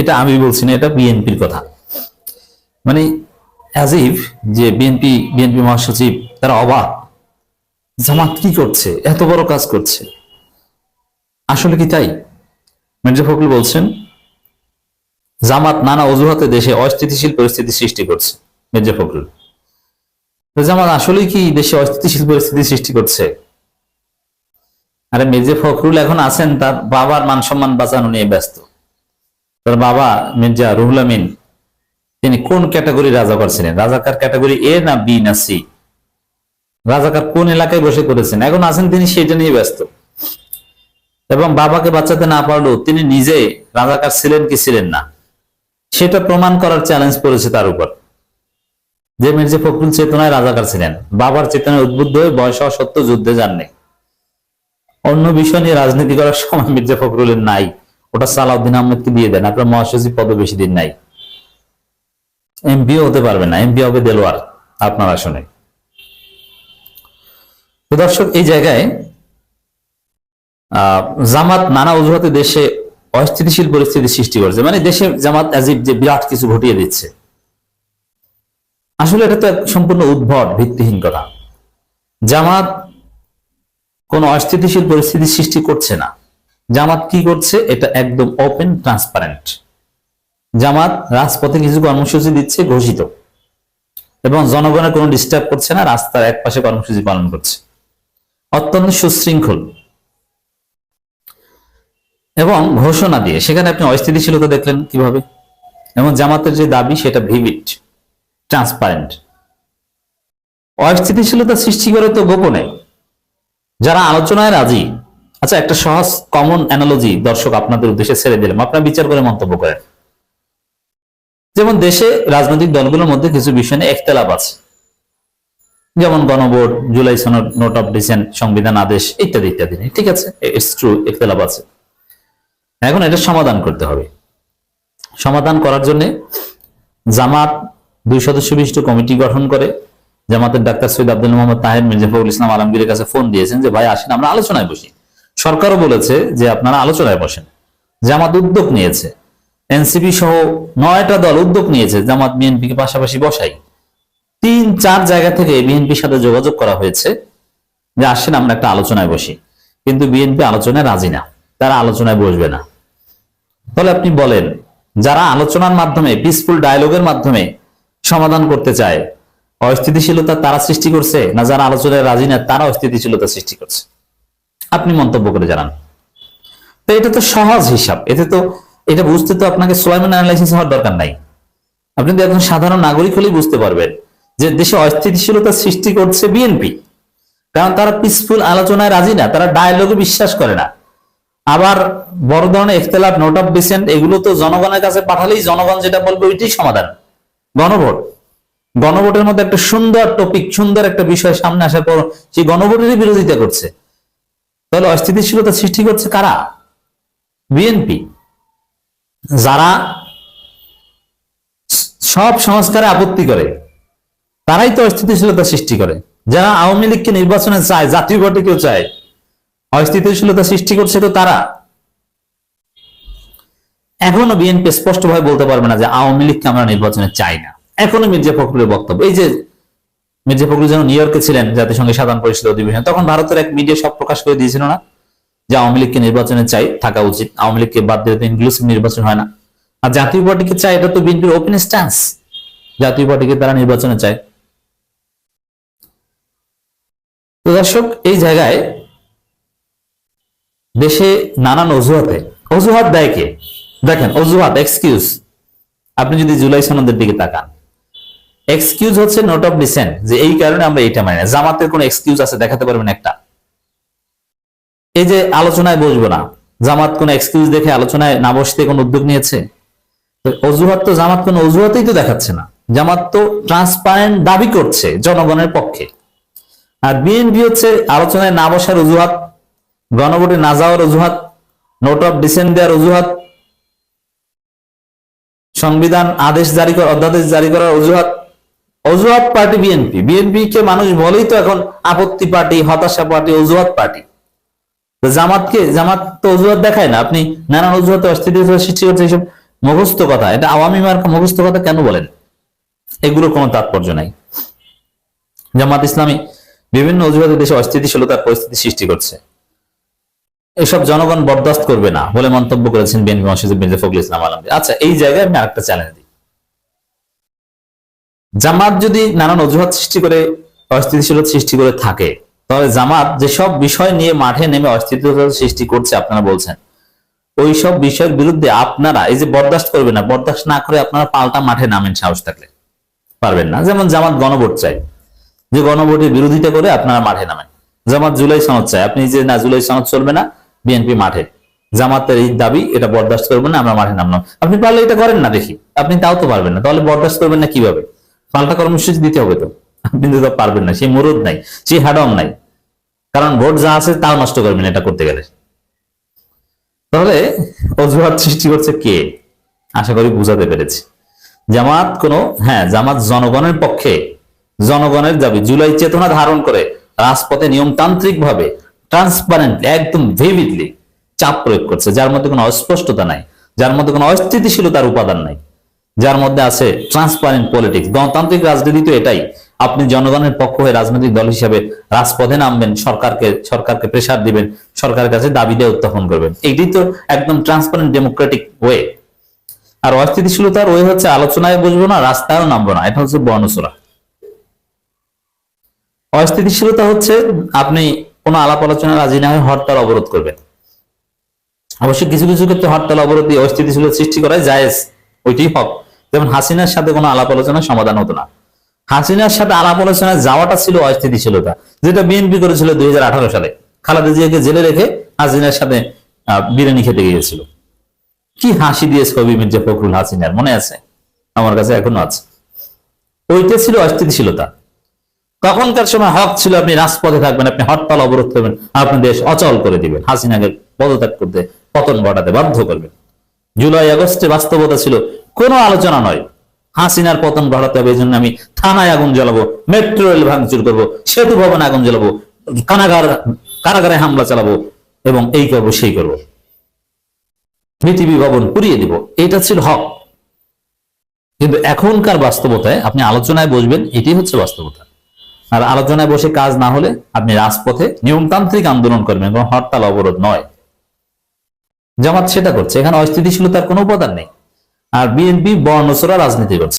এটা আমি বলছি না, এটা বিএনপির কথা। মানে অ্যাজ ইফ যে বিএনপি বিএনপি মহাসচিব, তারা অবাক। জামাত কি করছে? এত বড় কাজ করছে। আসলে কি তাই? মির্জা ফখরুল বলছেন, জামাত নানা অজুহাতে দেশে অস্থিতিশীল পরিস্থিতি সৃষ্টি করছে, মির্জা ফখরুল। জামাত আসলে কি দেশে অস্থিতিশীল পরিস্থিতি সৃষ্টি করছে? আরে মির্জা ফখরুল এখন আছেন, তার বাবার মান সম্মান বাঁচানো নিয়ে ব্যস্ত। তার বাবা মির্জা রুহুল আমিন, তিনি কোন ক্যাটাগরি রাজাকার ছিলেন? রাজাকার ক্যাটাগরি এ না বি না সি? রাজাকার কোন এলাকায় বসে করেছেন এখন আছেন তিনি সেটা নিয়ে ব্যস্ত। এবং বাবাকে বাঁচাতে না পারলেও তিনি নিজে রাজাকার ছিলেন কি ছিলেন না, সেটা প্রমাণ করার চ্যালেঞ্জ পড়েছে তার উপর। যে মির্জা ফখরুল চেতনায় রাজাকার ছিলেন, বাবার চেতনায় উদ্বুদ্ধ হয়ে বয়স সত্ত্বেও যুদ্ধে যাননি। অন্য বিষয় নিয়ে রাজনীতি করার সময় মির্জা ফখরুলের নাই। ওটা সালাউদ্দিন আহমেদকে দিয়ে দেন। আপনার মহাসচিব পদ বেশি দিন নাই। এমপিও হতে পারবে না। এমপি হবে দেলোয়ার, আপনার আসনে। দর্শক, এই জায়গায় জামাত নানা অজুহাতে দেশে অস্থিতিশীল পরিস্থিতি সৃষ্টি করছে। মানে দেশে জামাত অ্যাজিব যে বিরাট কিছু ঘটিয়ে দিচ্ছে। আসলে এটা তো সম্পূর্ণ উদ্ভট, ভিত্তিহীন কথা। জামাত কোন অস্থিতিশীল পরিস্থিতি সৃষ্টি করছে না। জামাত কি করছে? এটা একদম ওপেন ট্রান্সপারেন্ট জামাত রাজপথে কিছু কর্মসূচি দিচ্ছে, ঘোষিত। এবং জনগণের কোনো ডিস্টার্ব করছে না, রাস্তার এক পাশে কর্মসূচি পালন করছে। অত্যন্ত সুশৃঙ্খল। এবং ঘোষণা দিয়ে, সেখানে আপনি অস্থিতিশীলতা দেখলেন কীভাবে? এবং জামাতের যে দাবি, সেটা ভিভিড ট্রান্সপারেন্ট অস্থিতিশীলতা সৃষ্টি করে তো গোপনে। যারা আলোচনায় রাজি আচ্ছা একটা সহজ কমন অ্যানালজি দর্শক আপনাদের উদ্দেশ্যে ছেড়ে দিলাম। আপনারা বিচার করে মন্তব্য করেন। যেমন দেশে রাজনৈতিক দলগুলোর মধ্যে কিছু বিষয় নিয়ে একতলাপ আছে। যেমন গণভোট, জুলাই সনদ, নোট অফ ডিসেন্ট, সংবিধান আদেশ ইত্যাদি ইত্যাদি। ঠিক আছে? ইটস ট্রু একতলাপ আছে। এখন এটা সমাধান করতে হবে। সমাধান করার জন্য জামাত দুই সদস্য বিশিষ্ট কমিটি গঠন করে। জামাতের ডাক্তার সৈয়দ আব্দুল মোহাম্মদ তাহের মির্জা ফখরুল ইসলাম আলমগীরের কাছে ফোন দিয়েছেন যে, ভাই, আসেন, আমরা আলোচনায় বসি। সরকারও বলেছে যে আপনারা আলোচনায় বসেন। জামাত উদ্যোগ নিয়েছে। এনসিপি সহ নয়টা দল উদ্যোগ নিয়েছে জামাত বিএনপিকে পাশাপাশি বসাই। তিন, চার জায়গা থেকে বিএনপির সাথে যোগাযোগ করা হয়েছে। যে আসেন, আমরা একটা আলোচনায় বসি। কিন্তু বিএনপি আলোচনায় রাজি না। তারা আলোচনায় বসবে না। তাহলে আপনি বলেন, যারা আলোচনার মাধ্যমে পিসফুল ডায়লগের মাধ্যমে সমাধান করতে চায়, অস্থিতিশীলতা তারা সৃষ্টি করছে? না যারা আলোচনায় রাজি না তারা অস্থিতিশীলতা সৃষ্টি করছে? আপনি মন্তব্য করে জানান। তো এটা তো সহজ হিসাব। এতে তো, এটা বুঝতে তো আপনাকে সোয়াইমান অ্যানালাইসিস হওয়ার দরকার নাই। আপনি তো একজন সাধারণ নাগরিক হলেই বুঝতে পারবেন যে দেশে অস্থিতিশীলতা সৃষ্টি করছে বিএনপি। কারণ তারা পিসফুল আলোচনায় রাজি না, তারা ডায়লগে বিশ্বাস করে না। আবার বড় ধরনের ইখতলাফ নোট অফ ডিসেন্ট এগুলো তো জনগণের কাছে পাঠালেই জনগণ যেটা বলবে ওইটাই সমাধান। গণভোট। গণভোটের মধ্যে একটা সুন্দর টপিক সুন্দর একটা বিষয় সামনে আসার পর সেই গণভোটেরই বিরোধিতা করছে। তাহলে অস্থিতিশীলতা সৃষ্টি করছে কারা? বিএনপি যারা সব সংস্কারে আপত্তি করে, তারাই তো অস্থিতিশীলতা সৃষ্টি করে। যারা আওয়ামী লীগকে নির্বাচনে চায়, জাতীয় ভোটে কেউ চায়, অস্থিতিশীলতা সৃষ্টি করছে তো তারা। এখনও বিএনপি স্পষ্টভাবে বলতে পারবে না যে আওয়ামী লীগকে আমরা নির্বাচনে চাই না। এখনও মির্জা ফখরুলের বক্তব্য, এই যে মির্জা ফখরুল যখন নিউ ইয়র্কে ছিলেন, জাতিসংঘের সাধারণ পরিষদ অধিবেশন। তখন ভারতের এক মিডিয়া সব প্রকাশ করে দিয়েছিল না যে আওয়ামী লীগকে নির্বাচনে চাই, থাকা উচিত। আওয়ামী লীগকে বাদ তো ইনক্লুসিভ নির্বাচন হয় না। আর জাতীয় পার্টিকে চায় এটা তো বিএনপির ওপেন স্ট্যান্স জাতীয় পার্টিকে তারা নির্বাচনে চায়। তো দর্শক, এই জায়গায় দেশে নানান অজুহাতে অজুহাত দেয় কে? দেখেন, অজুহাত এক্সকিউজ আপনি যদি জুলাই সনদের দিকে তাকান এক্সকিউজ হচ্ছে নোট অফ ডিসেন্ট যে এই কারণে আমরা এইটা মানি না। জামাতের কোন এক্সকিউজ আছে, দেখাতে পারবেন একটা। এই যে আলোচনায় বসবো না, জামাত কোন এক্সকিউজ দেখে আলোচনায় না বসতে কোন উদ্যোগ নিয়েছে? অজুহাত তো জামাত কোন অজুহাতেই তো দেখাচ্ছে না। জামাত তো ট্রান্সপারেন্ট দাবি করছে জনগণের পক্ষে। আর বিএনপি হচ্ছে আলোচনায় না বসার অজুহাত, গণভোটে না যাওয়ার অজুহাত নোট অফ ডিসেন্ট দেওয়ার অজুহাত, সংবিধান আদেশ জারি করা অধ্যাদেশ জারি করার অজুহাত অজুহাত পার্টি, বিএনপি। বিএনপি কে মানুষ বলেই তো এখন আপত্তি পার্টি, হতাশা পার্টি, অজুহাত পার্টি। জামাতকে, জামাত তো অজুহাত দেখায় না। আপনি নানান অজুহাতে অস্থিতিশীলতা সৃষ্টি করছে এইসব মুখস্থ কথা। এটা আওয়ামী মার্কা মুখস্থ কথা কেন বলেন? এগুলো কোনো তাৎপর্য নাই। জামাত ইসলামী বিভিন্ন অজুহাতে দেশে অস্থিতিশীলতার পরিস্থিতি সৃষ্টি করছে। এসব জনগণ বরদাস্ত করবে না বলে মন্তব্য করেছেন বিএনপি মহাসচিব মির্জা ফখরুল ইসলাম আলমগীর। আচ্ছা এই জায়গায় আমি আরেকটা চ্যালেঞ্জ জামাত যদি নানান অজুহাত সৃষ্টি করে, অস্থিতিশীলতা সৃষ্টি করে থাকে, তাহলে জামাত যেসব বিষয় নিয়ে মাঠে নেমে অস্থিতিশীলতা সৃষ্টি করছে, আপনারা বলছেন। ওই সব বিষয়ের বিরুদ্ধে আপনারা, এই যে বরদাস্ত করবেন না, বরদাস্ত না করে আপনারা পাল্টা মাঠে নামেন সাহস থাকলে। পারবেন না। যেমন জামাত গণভোট চাই যে গণভোটের বিরোধিতা করে আপনারা মাঠে নামেন। জামাত জুলাই সনদ চাই আপনি যে না, জুলাই সনদ চলবে না, বিএনপি মাঠে। জামাতের এই দাবি, এটা বরদাস্ত করবেন না, আমরা মাঠে নামলাম। আপনি পারলে এটা করেন না, দেখি। আপনি তাও তো পারবেন না। তাহলে বরদাস্ত করবেন না কীভাবে? পাল্টা কর্মসূচি দিতে হবে তো। আপনি তো পারবেন না সেই মুরুদ নাই সেই হ্যাডম নাই। কারণ ভোট যা আছে তাও নষ্ট করবেন এটা করতে গেলে। তাহলে অজুহাত সৃষ্টি করছে কে? আশা করি বুঝাতে পেরেছি। জামাত কোন হ্যাঁ জামাত জনগণের পক্ষে, জনগণের দাবি, জুলাই চেতনা ধারণ করে রাজপথে নিয়মতান্ত্রিক ভাবে ট্রান্সপারেন্ট একদম ভিভিডলি চাপ প্রয়োগ করছে, যার মধ্যে কোনো অস্পষ্টতা নাই, যার মধ্যে কোনো অস্থিতিশীলতার উপাদান নাই। যার মধ্যে আছে ট্রান্সপারেন্ট পলিটিক্স গণতান্ত্রিক রাজনীতি তো এটাই। আপনি জনগণের পক্ষ হয়ে রাজনৈতিক দল হিসেবে রাজপথে নামবেন, সরকারকে সরকারকে প্রেসার দিবেন, সরকারের কাছে দাবি দিয়ে উত্থাপন করবেন। এটি তো একদম ট্রান্সপারেন্ট ডেমোক্রেটিক ওয়ে আর অস্থিতিশীলতার ওয়ে হচ্ছে আলোচনায় বসবো না, রাস্তায়ও নামবো না। এটা হচ্ছে বর্ণসোরা। অস্থিতিশীলতা হচ্ছে আপনি কোনো আলাপ আলোচনা রাজি না হয়ে হরতাল অবরোধ করবেন। অবশ্যই কিছু কিছু ক্ষেত্রে হরতাল অবরোধ দিয়ে অস্থিতিশীলতা সৃষ্টি করাই জায়েজ। ওইটি হক। যেমন হাসিনার সাথে কোনো আলাপ আলোচনার সমাধান হতো না। হাসিনার সাথে আলাপ আলোচনায় যাওয়াটা ছিল অস্থিতিশীলতা, যেটা বিএনপি করেছিল দুই সালে। খালেদা জিয়াকে জেলে রেখে হাসিনার সাথে বিরিয়ানি খেতে গিয়েছিল। কি হাসি দিয়েছে কবি মির্জা ফখরুল হাসিনার? মনে আছে? আমার কাছে এখনও আছে। ওইটা ছিল অস্থিতিশীলতা। তখনকার সময় হক ছিল আপনি রাজপথে থাকবেন, আপনি হরতাল অবরোধ করবেন আপনি দেশ অচল করে দিবেন। হাসিনাকে পদত্যাগ করতে পতন ঘটাতে বাধ্য করবেন। জুলাই, আগস্টে বাস্তবতা ছিল। কোনো আলোচনা নয়। হাসিনার পতন ঘটাতে হবে এই জন্য আমি থানায় আগুন জ্বালাবো, মেট্রো রেল ভাঙচুর করব, সেতু ভবনে আগুন জ্বালাবো, কারাগার, কারাগারে হামলা চালাবো এবং এই করব, সেই করব। পৃথিবী ভবন পুড়িয়ে দিব, এটা ছিল হক। কিন্তু এখনকার বাস্তবতায় আপনি আলোচনায় বসবেন এটি হচ্ছে বাস্তবতা। আর আলোচনায় বসে কাজ না হলে আপনি রাজপথে নিয়মতান্ত্রিক আন্দোলন করবেন এবং হরতাল, অবরোধ নয়। জামাত সেটা করছে। এখানে অস্থিতিশীলতার কোনো উপাদান নেই। আর বিএনপি বর্ণসরা রাজনীতি করছে।